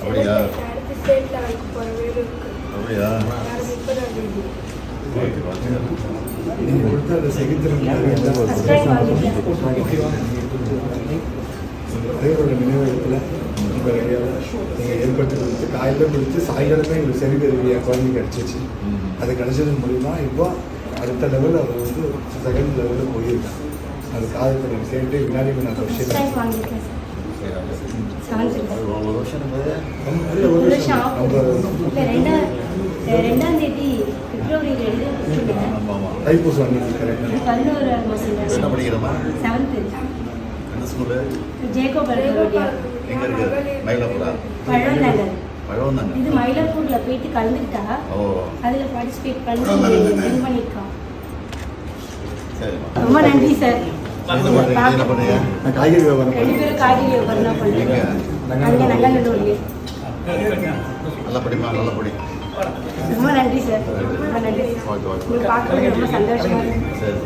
அப்படியா? அப்படியா நினைவகத்தில் நீங்கள் ஏற்படுத்தி கொடுத்து காலையில் கொடுத்து சாயங்காலமே எங்களுக்கு சரி தருவியா குழந்தைங்க கிடச்சிச்சு. அது கிடைச்சது மூலிமா இப்போ அடுத்த லெவலில் அவர் வந்து செகண்ட் லெவலில் போயிருக்காங்க அது காலத்தில் கேட்டு வினாடி நான் First சார். ஷாப் ரெண்டாம் தேதி பிப்ரவரி தைப்பூசம் என்ன படிக்கிறோமா செவன்த்து ஸ்கூலு ஜேகோ எங்க இருக்கு மயிலாப்பூரா பழம் நகர் பழம் இது மயிலாப்பூர்ல போயிட்டு கலந்துக்கிட்டா அதுல பார்ட்டிசிபேட் பண்ணி வின் பண்ணியிருக்கான் ரொம்ப நன்றி சார் என்ன பண்ணுறீங்க? நான் காய்கறி வியாபாரம் பேரும் காய்கறி வியாபாரம்? பண்ணுறேன் அங்கே நல்லா ரொம்ப நன்றி சார். ரொம்ப நன்றி. ரொம்ப சந்தோஷமா சரி